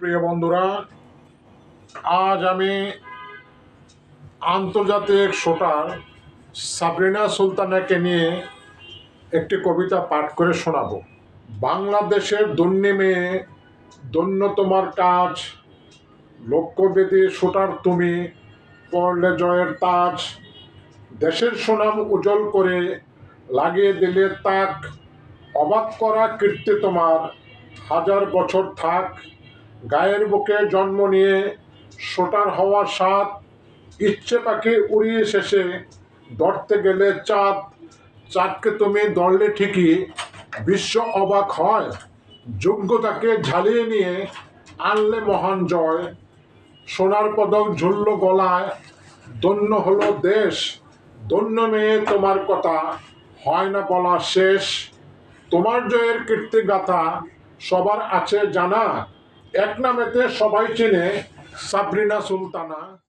প্রিয় বন্ধুরা, আজ আমি আন্তর্জাতিক শোটার সাবরিনা সুলতানাকে নিয়ে একটি কবিতা পাঠ করে শোনাবো। বাংলাদেশের মেয়ে দন্য তোমার কাজ লক্ষ্যবেদী শোটার তুমি পড়লে জয়ের তাজ। দেশের সুনাম উজ্জ্বল করে লাগিয়ে দিলে তাক, অবাক করা কীর্তি তোমার, হাজার বছর থাক। গায়ের বুকে জন্ম নিয়ে শোটার হওয়ার স্বাদ, ইচ্ছে পাখি উড়িয়ে শেষে ধরতে গেলে চাঁদ। চাঁদকে তুমি দরলে ঠিকই, বিশ্ব অবাক হয়। যোগ্যতাকে ঝালিয়ে নিয়ে আনলে মহান জয়। সোনার পদক ঝুলল গলায়, ধন্য হলো দেশ। ধন্য মেয়ে তোমার কথা, হয় না বলা শেষ। তোমার জয়ের কীর্তিগাথা সবার আছে জানা। এক নামেতে সবাই চেনে সাবরিনা সুলতানা।